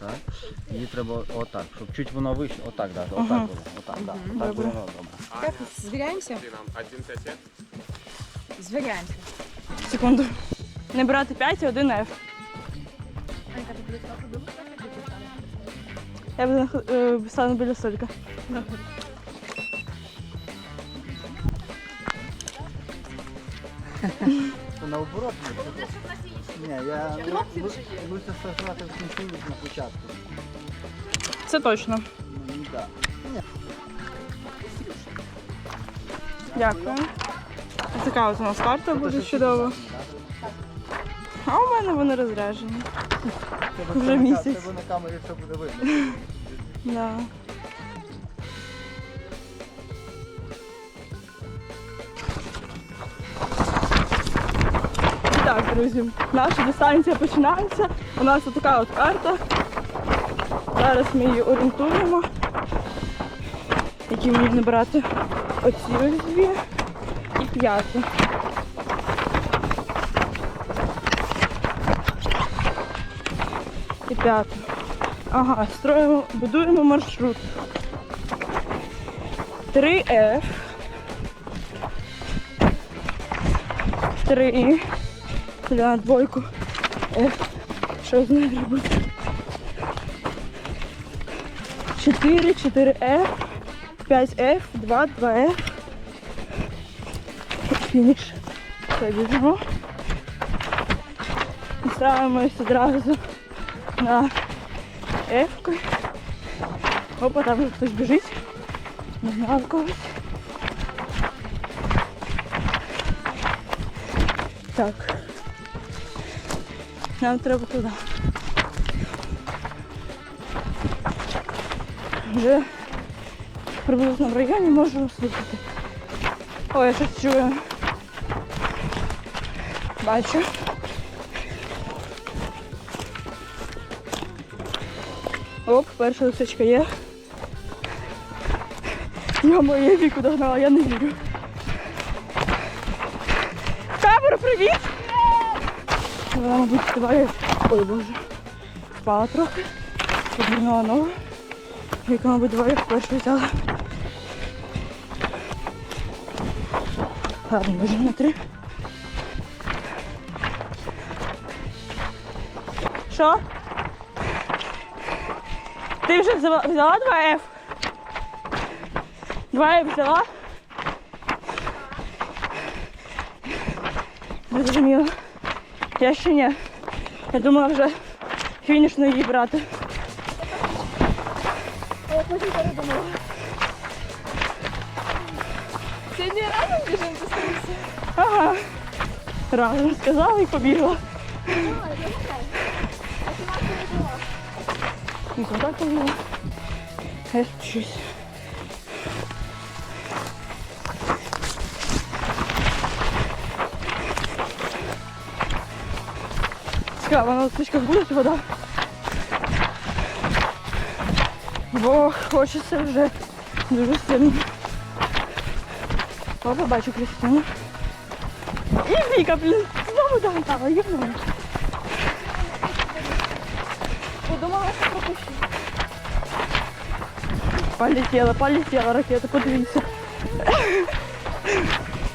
Так. Її треба отак, щоб чуть воно вище. Отак, да, отак Ага. було. Отак, да. Добре. Отак було добре. Так, звіряємося? Звіряємося. Секунду. Не брати 5 і 1 F. Я буду нах- е, стану біля столика. Це наоборот не Ні, я лучше сажати в кінці, ніж на початку. Це точно. Мені так. Дякую. Така от у нас карта буде чудова. А у мене вони розряджені. Вже місяць. Тебе на камері все буде видно. Да. Друзі, наша дистанція починається. У нас така от карта. Зараз ми її орієнтуємо. Які мені набрати оці ось дві і п'яту. І п'яту. Ага, строїмо, будуємо маршрут. 3F. 3. Бля, двойку. F. Що з нею робити? 4, 4F, 5F, 2, 2F. Фініш. Все, біжимо. І ставимось одразу на F. Опа, там вже хтось біжить. Не знаю когось. Так. Нам треба туди. Вже приблизно в районі можу слухати. Ой, я щось чую. Бачу. Оп, перша лисичка є. Я моє віку догнала, я не вірю. Вона, мабуть, співає. Ой, боже. Впала трохи. Підвернула ногу. Віка, мабуть, двоє вперше взяла. Ладно, біжимо на три. Що? Ти вже взяла 2F? 2F взяла? Не зрозуміло. Я ще ні. Я думала вже фінішну її брати. А я потім передумала. Сьогодні разом біжимо дистанцію? Ага. Разом сказала і побігла. Ну, куди побігла? Я щось. Цікаво, на листочках буде вода? Бо хочеться вже дуже сильно. Опа, бачу Кристину. І Віка, блін, знову догадала, євно. Подумала, що пропущу. Полетіла, полетіла ракета, подивіться.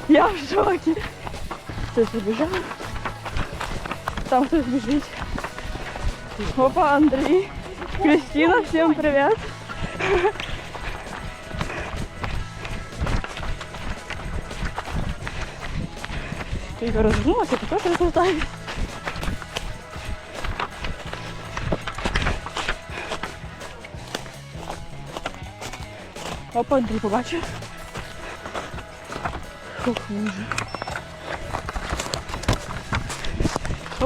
Я в шокі. Хтось побіжав. Там хтось біжить. Опа, Андрій. Кристина, всім привіт. Віка розвернулася, ти теж розвертаєш. Опа, Андрій побачив. Фух, боже.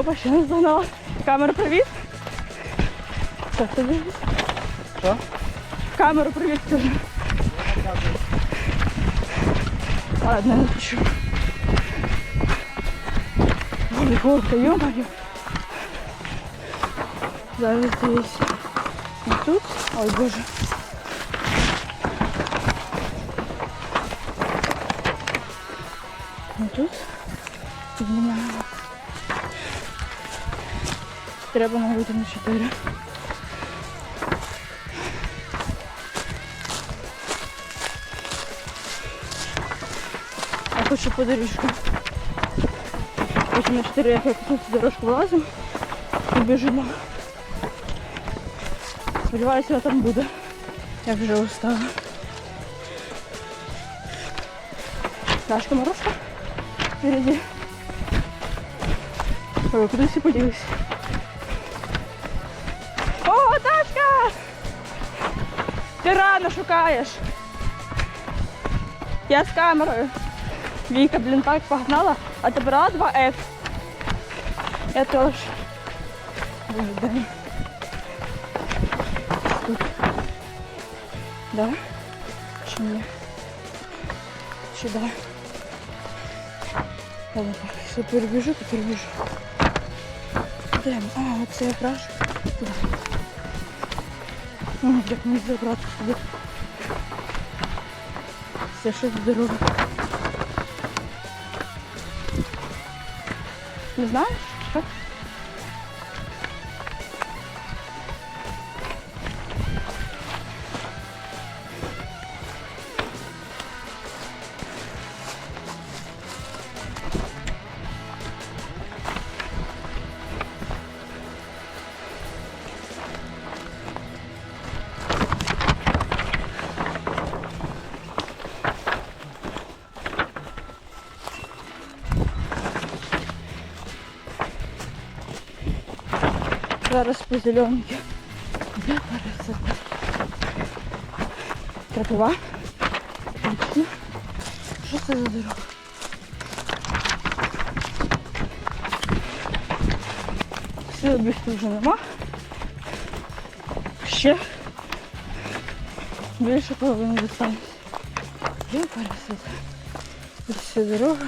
Опа, ще не здогнала. Камера, привіт. Що ти дивишся? Що? Камеру привіт, скажи. Ладно, не хочу. Ой, горка, ё-моё. Зараз здесь. І тут. Ой, боже. І тут. треба, мабуть, на 4. Я хочу по доріжку. Хочу на 4 як я тут дорожку влазу і біжимо. Сподіваюся, вона там буде. Я вже устала. Дашка морозка впереди. Ой, куда все поділися? Ти рано шукаєш. Я з камерою. Віка, блін, так погнала, а ти брала 2F. Я теж. Боже, день. Тут. Да? Чи ні? Чи да? Ладно, так, якщо перебіжу, то перебіжу. Де? ми? А, оце якраз туди. О, як мені забрати сюди. Все щось здорове. Не знаєш? Зараз по зеленки. Де пересадка? Крапива. Точно. Що це за дорога? Сил бігти вже нема. Ще більше половини дистанції. Де пересадка? Ось ця дорога.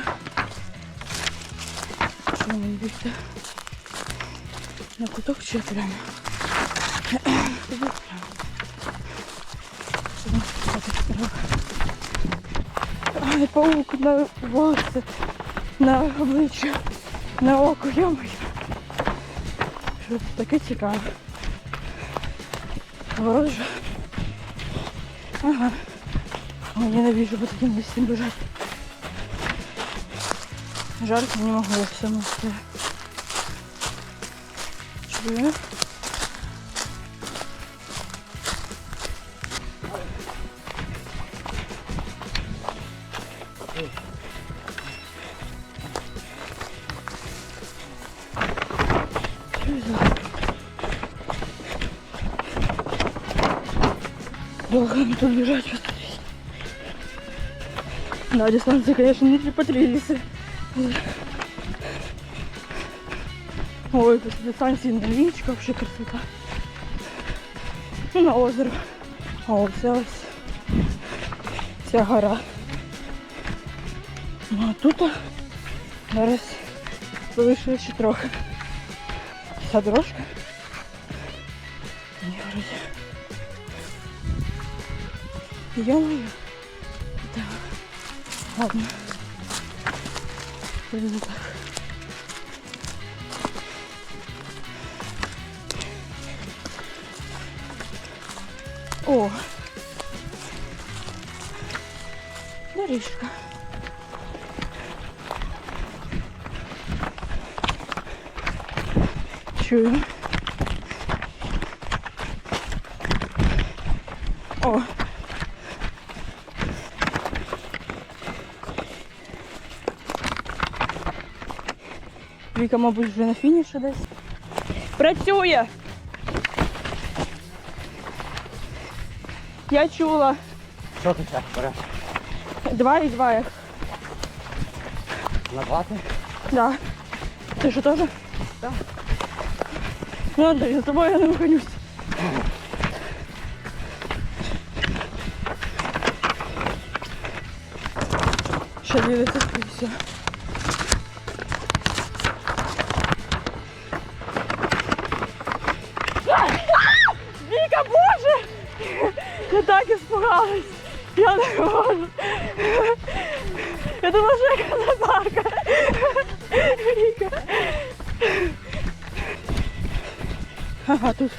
Що мені бігти? На куток чи прямо? Ай, паук на волосся, на обличчя, на око, йомаю. Що таке цікаве. Вороже. Ага. Ой, ненавижу по таким місцям бежать. Жарко не могу я все стоять. Чую. Что за- Долго мне тут бежать, посмотрите. Да, дистанция, конечно, не по три рейса. Ой, тут дистанції на річка, вообще красота. На озеро. А ось ось ця гора. Ну а тут зараз залишилось ще трохи. Ця дорожка. Ні, вроді. Ё-моё. Так. Ладно. Пойду так. О! Доріжка. Чую. О! Віка, мабуть, вже на фініші десь. Працює! Я чула. Що ти так береш? Два і два. як. Назвати? Да. Ти що теж? Да. Ну, Андрій, за тобою я не вихонюсь. Ще дивиться і все. Віка, боже! Я так іспугалась. Я не можу. Я думала, що я казанарка. Віка. Ага, тут.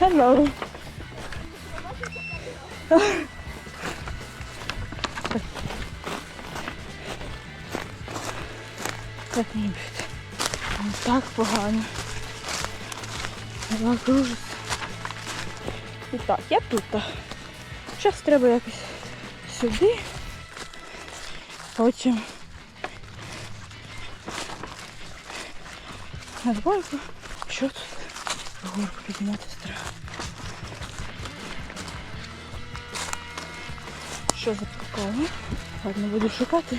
Hello. Так не бути. Ну, Так погано. Так ужас. І так, я тут. Зараз треба якось сюди. Потім на двойку. Що тут? Горку підніматися треба. Що за прикол? ну? Ладно, буду шукати.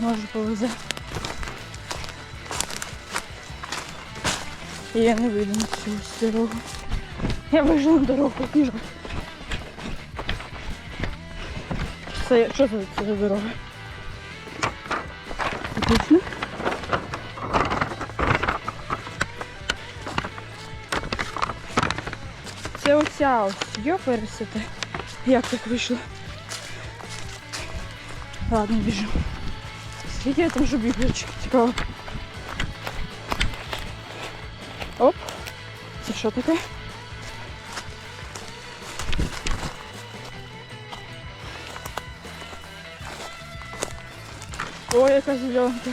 Може повезе. І я не вийду на цю дорогу. Я вийшла на дорогу, біжу. Це що це, це за дорога? Отлично. Це оця ось йоперсити. Як так вийшло? Ладно, біжу. Скільки я там вже бігаю, цікаво. Що таке? Ой, яка зеленка.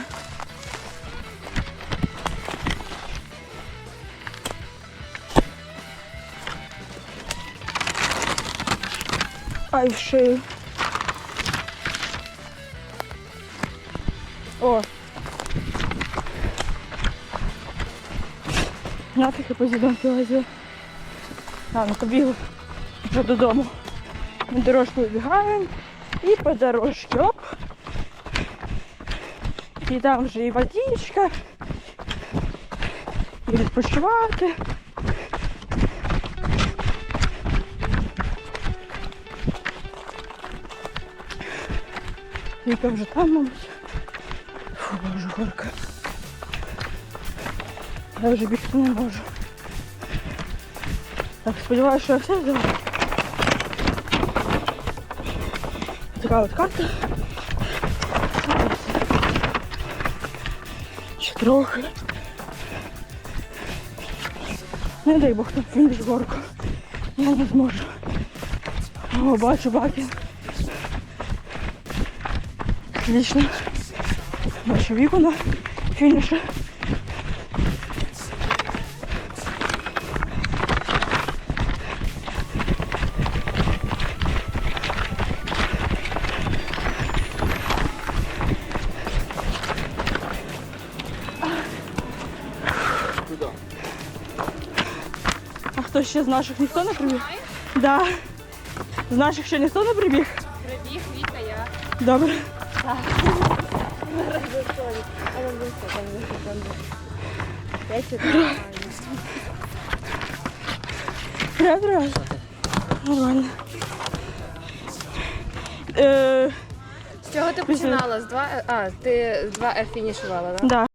Ай, в шею. Нафіг я по зеленки лазила. А, ну побігла вже додому. На дорожку вибігаємо і по дорожці оп. І там вже і водичка, і відпочивати. Віка вже там, мабуть. Фу, боже, горка. Я вже бігти не можу. Так, сподіваюся, що я все взяла. Така от карта. Ще трохи. Не дай Бог там фініш горку. Я не зможу. О, бачу баки. Отлично. Бачу віку на фініші. А хто ще з наших ніхто не прибіг? Да. З наших ще ніхто не прибіг? Прибіг, Віка, я. Добре. Раз, раз. Нормально. Е, З чого ти починала? З два... А, ти з 2 F фінішувала, так? да.